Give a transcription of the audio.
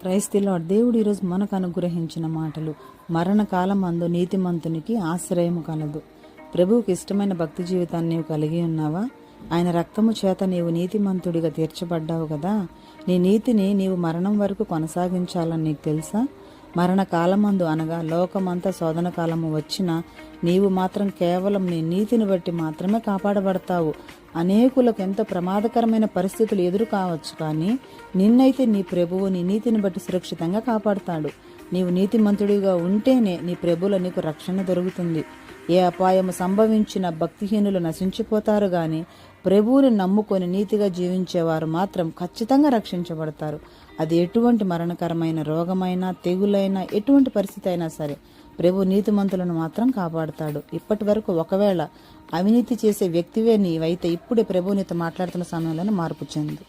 క్రైస్తలాడ్ దేవుడు ఈరోజు మనకు అనుగ్రహించిన మాటలు. మరణకాలం అందు నీతిమంతునికి ఆశ్రయము కలదు. ప్రభువుకి ఇష్టమైన భక్తి జీవితాన్ని నీవు కలిగి ఉన్నావా? ఆయన రక్తము చేత నీవు నీతిమంతుడిగా తీర్చబడ్డావు కదా? నీ నీతిని నీవు మరణం వరకు కొనసాగించాలని నీకు తెలుసా? మరణకాలమందు అనగా లోకమంతా శోధన కాలము వచ్చినా నీవు మాత్రం కేవలం నీ నీతిని బట్టి మాత్రమే కాపాడబడతావు. అనేకులకు ఎంత ప్రమాదకరమైన పరిస్థితులు ఎదురు కావచ్చు కానీ నిన్నైతే నీ ప్రభువు నీ నీతిని బట్టి సురక్షితంగా కాపాడుతాడు. నీవు నీతిమంతుడిగా ఉంటేనే నీ ప్రభువుల నీకు రక్షణ దొరుకుతుంది. ఏ అపాయము సంభవించిన భక్తిహీనులు నశించిపోతారు గాని ప్రభువుని నమ్ముకొని నీతిగా జీవించేవారు మాత్రం ఖచ్చితంగా రక్షించబడతారు. అది ఎటువంటి మరణకరమైన రోగమైనా తెగులైనా ఎటువంటి పరిస్థితి అయినా సరే ప్రభు నీతిమంతులను మాత్రం కాపాడుతాడు. ఇప్పటి వరకు ఒకవేళ అవినీతి చేసే వ్యక్తివే నీవైతే ఇప్పుడే ప్రభు నీతో మాట్లాడుతున్న సమయంలోనే మార్పు చెందు.